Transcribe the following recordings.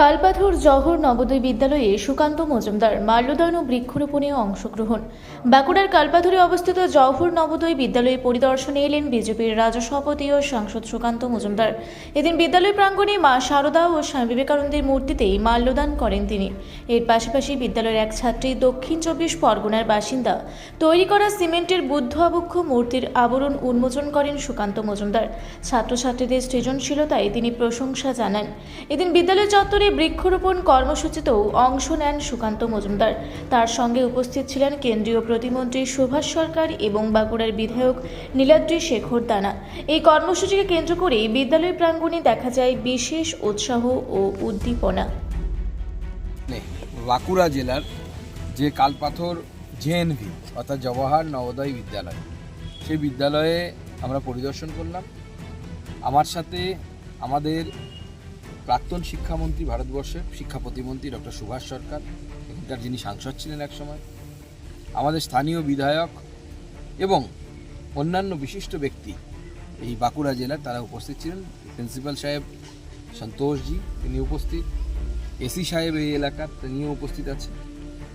কালপাথর জহর নবোদয় বিদ্যালয়ে সুকান্ত মজুমদার মাল্যদান ও বৃক্ষরোপণে অংশগ্রহণ। বাঁকুড়ার কালপাথরে অবস্থিত জহর নবোদয় বিদ্যালয়ে পরিদর্শনে এলেন বিজেপির রাজ্য সভাপতি ও সাংসদ সুকান্ত মজুমদার। এদিন বিদ্যালয় প্রাঙ্গণে মা শারদা ও স্বামী বিবেকানন্দের মূর্তিতেই মাল্যদান করেন তিনি। এর পাশাপাশি বিদ্যালয়ের এক ছাত্রী দক্ষিণ চব্বিশ পরগনার বাসিন্দা তৈরি করা সিমেন্টের বুদ্ধ আবক্ষ মূর্তির আবরণ উন্মোচন করেন সুকান্ত মজুমদার। ছাত্রছাত্রীদের সৃজনশীলতায় তিনি প্রশংসা জানান। এদিন বিদ্যালয় চত্বরে বৃক্ষরোপণ কর্মসূচিতেও অংশ নেন সুকান্ত মজুমদার। তার সঙ্গে উপস্থিত ছিলেন কেন্দ্রীয় প্রতিমন্ত্রী সুভাষ সরকার এবং বাঁকুড়ার বিধায়ক নীলাদ্রি শেখর দানা। এই কর্মসূচিকে কেন্দ্র করে বিদ্যালয় প্রাঙ্গণে দেখা যায় বিশেষ উৎসাহ ও উদ্দীপনা। বাঁকুড়া জেলার যে কালপাথর জেএনভি অর্থাৎ জওয়াহর নবোদয় বিদ্যালয়, সেই বিদ্যালয়ে আমরা পরিদর্শন করলাম। আমার সাথে আমাদের প্রাক্তন শিক্ষামন্ত্রী, ভারতবর্ষের শিক্ষা প্রতিমন্ত্রী ডক্টর সুভাষ সরকার, এখানকার যিনি সাংসদ ছিলেন এক সময় আমাদের স্থানীয় বিধায়ক এবং অন্যান্য বিশিষ্ট ব্যক্তি এই বাঁকুড়া জেলার তারা উপস্থিত ছিলেন। প্রিন্সিপাল সাহেব সন্তোষজি তিনি উপস্থিত। এসি সাহেব এই এলাকার, তিনিও উপস্থিত আছেন।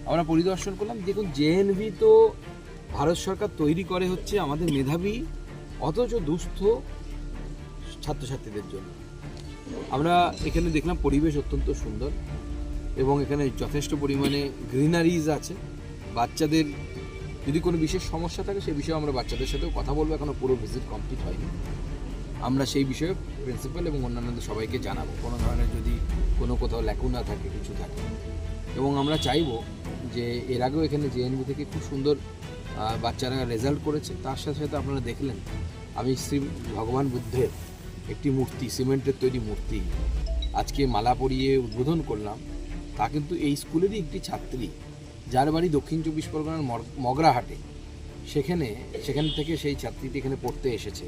আমরা পরিদর্শন করলাম, দেখুন জেএনভি তো ভারত সরকার তৈরি করে হচ্ছে আমাদের মেধাবী, অথচ দুস্থ ছাত্রছাত্রীদের জন্য। আমরা এখানে দেখলাম পরিবেশ অত্যন্ত সুন্দর এবং এখানে যথেষ্ট পরিমাণে গ্রিনারিজ আছে। বাচ্চাদের যদি কোনো বিশেষ সমস্যা থাকে সেই বিষয়ে আমরা বাচ্চাদের সাথেও কথা বলব। এখনও পুরো ভিজিট কমপ্লিট হয়নি। আমরা সেই বিষয়ে প্রিন্সিপাল এবং অন্যান্যদের সবাইকে জানাব। কোনো ধরনের যদি কোনো কোথাও ল্যাকুনা থাকে, কিছু থাকে। এবং আমরা চাইব যে এর আগেও এখানে জেএনবি থেকে খুব সুন্দর বাচ্চারা রেজাল্ট করেছে। তার সাথে সাথে আপনারা দেখলেন, আমি শ্রী ভগবান বুদ্ধের একটি মূর্তি, সিমেন্টের তৈরি মূর্তি। আজকে মালা পরিয়ে উদ্বোধন করলাম। তা কিন্তু এই স্কুলেরই একটি ছাত্রী, যার বাড়ি দক্ষিণ চব্বিশ পরগনার মগরাহাটে। সেখানে, সেখান থেকে সেই ছাত্রীটি এখানে পড়তে এসেছে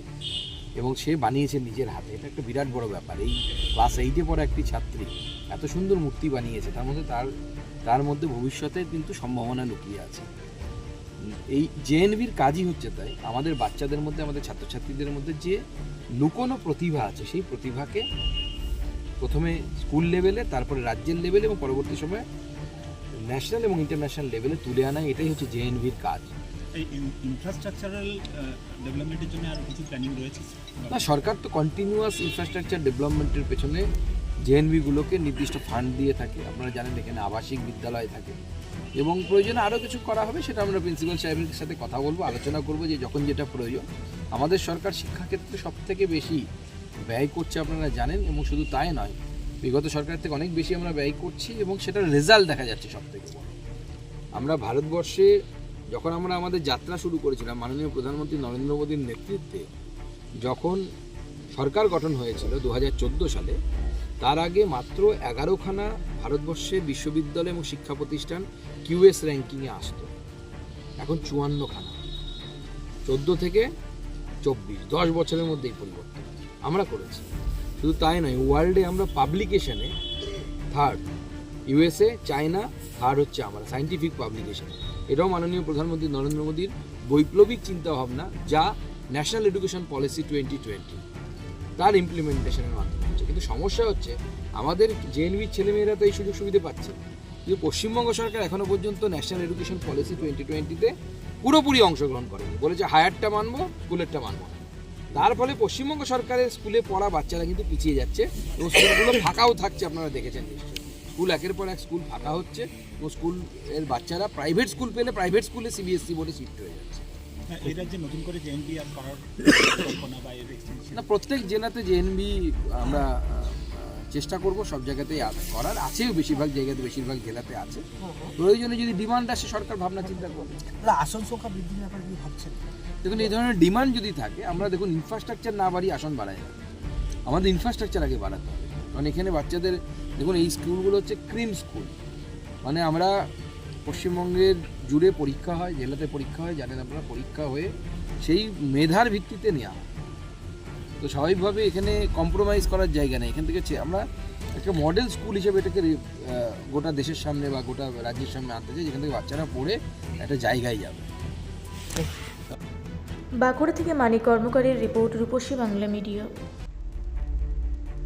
এবং সে বানিয়েছে নিজের হাতে। এটা একটা বিরাট বড় ব্যাপার। এই ক্লাস এইটে পড়া একটি ছাত্রী এত সুন্দর মূর্তি বানিয়েছে, তার মধ্যে তার তার মধ্যে ভবিষ্যতে কিন্তু সম্ভাবনা লুকিয়ে আছে। এই জেএনভির কাজই হচ্ছে তাই আমাদের বাচ্চাদের মধ্যে আমাদের ছাত্রছাত্রীদের মধ্যে যে লুকোনো প্রতিভা আছে সেই প্রতিভাকে প্রথমে স্কুল লেভেলে তারপরে রাজ্যের লেভেলে এবং পরবর্তী সময়ে ন্যাশনাল এবং ইন্টারন্যাশনাল লেভেলে তুলে আনা এটাই হচ্ছে জেএনভির কাজ। এই ইনফ্রাস্ট্রাকচারাল ডেভেলপমেন্টের জন্য আর কিছু প্ল্যানিং রয়েছে? না সরকার তো কন্টিনিউয়াস ইনফ্রাস্ট্রাকচার ডেভেলপমেন্টের পেছনে জেএনভিগুলোকে নির্দিষ্ট ফান্ড দিয়ে থাকে। আপনারা জানেন এখানে আবাসিক বিদ্যালয় থাকে। এবং প্রয়োজনে আরও কিছু করা হবে, সেটা আমরা প্রিন্সিপাল সাহেবের সাথে কথা বলব, আলোচনা করব যে যখন যেটা প্রয়োজন। আমাদের সরকার শিক্ষাক্ষেত্রে সব থেকে বেশি ব্যয় করছে আপনারা জানেন, এবং শুধু তাই নয়, বিগত সরকার থেকে অনেক বেশি আমরা ব্যয় করছি, এবং সেটার রেজাল্ট দেখা যাচ্ছে সব থেকে আমরা ভারতবর্ষে যখন আমরা আমাদের যাত্রা শুরু করেছিলাম, মাননীয় প্রধানমন্ত্রী নরেন্দ্র মোদীর নেতৃত্বে, যখন সরকার গঠন হয়েছিল দু হাজার চোদ্দ সালে তার আগে মাত্র এগারোখানা ভারতবর্ষে বিশ্ববিদ্যালয় এবং শিক্ষা প্রতিষ্ঠান কিউএস র্যাঙ্কিংয়ে আসতো। এখন চুয়ান্নখানা। চোদ্দ থেকে চব্বিশ, দশ বছরের মধ্যে এই পরিবর্তন। আমরা করেছি। শুধু তাই নয়, ওয়ার্ল্ডে আমরা পাবলিকেশনে থার্ড ইউএসএ চায়না, থার্ড হচ্ছে আমরা, সাইন্টিফিক পাবলিকেশন। এটাও মাননীয় প্রধানমন্ত্রী নরেন্দ্র মোদীর বৈপ্লবিক চিন্তাভাবনা, যা national education policy twenty twenty, তার ইমপ্লিমেন্টেশনের মাধ্যমে। হচ্ছে। কিন্তু সমস্যা হচ্ছে, আমাদের জেএনভির ছেলেমেয়েরা তো এই সুযোগ সুবিধা পাচ্ছে কিন্তু পশ্চিমবঙ্গ সরকার এখনও পর্যন্ত ন্যাশনাল এডুকেশন পলিসি টোয়েন্টি টোয়েন্টিতে পুরোপুরি অংশগ্রহণ করেনি বলেছে হায়ারটা মানবো স্কুলেরটা মানবো তার ফলে পশ্চিমবঙ্গ সরকারের স্কুলে পড়া বাচ্চারা কিন্তু পিছিয়ে যাচ্ছে এবং স্কুলগুলো ফাঁকাও থাকছে আপনারা দেখেছেন স্কুল একের পর এক স্কুল ফাঁকা হচ্ছে এবং স্কুলের বাচ্চারা প্রাইভেট স্কুল পেলে প্রাইভেট স্কুলে সিবিএসসি বোর্ডে শিফট হয়ে যাচ্ছে। এক্সটেনশন না প্রত্যেক জেলাতে জেএনবি আমরা চেষ্টা করব সব জায়গাতেই করার। আছেও বেশিরভাগ জায়গাতে বেশিরভাগ জেলাতে আছে। প্রয়োজনে যদি ডিমান্ড আসে সরকার ভাবনা চিন্তা করবে। আসন সংখ্যা বৃদ্ধির ব্যাপারে কি ভাবছেন? দেখুন এই ধরনের ডিমান্ড যদি থাকে আমরা দেখুন ইনফ্রাস্ট্রাকচার না বাড়িয়ে আসন বাড়াই যাবে আমাদের ইনফ্রাস্ট্রাকচার আগে বাড়াতে হবে। কারণ এখানে বাচ্চাদের দেখুন এই স্কুলগুলো হচ্ছে ক্রিম স্কুল মানে আমরা পশ্চিমবঙ্গের জুড়ে পরীক্ষা হয়, জেলাতে পরীক্ষা হয় জানেন আপনারা, পরীক্ষা হয়ে সেই মেধার ভিত্তিতে নেওয়া হয়। তো স্বাভাবিকভাবে এখানে কম্প্রোমাইজ করার জায়গা নেই। এখান থেকে আমরা একটা মডেল স্কুল হিসেবে এটাকে গোটা দেশের সামনে বা গোটা রাজ্যের সামনে আনতে চাই, যেখান থেকে বাচ্চারা পড়ে একটা জায়গায় যাবে। বাঁকুড়া থেকে মানিক কর্মকারের রিপোর্ট রূপসী বাংলা মিডিয়া।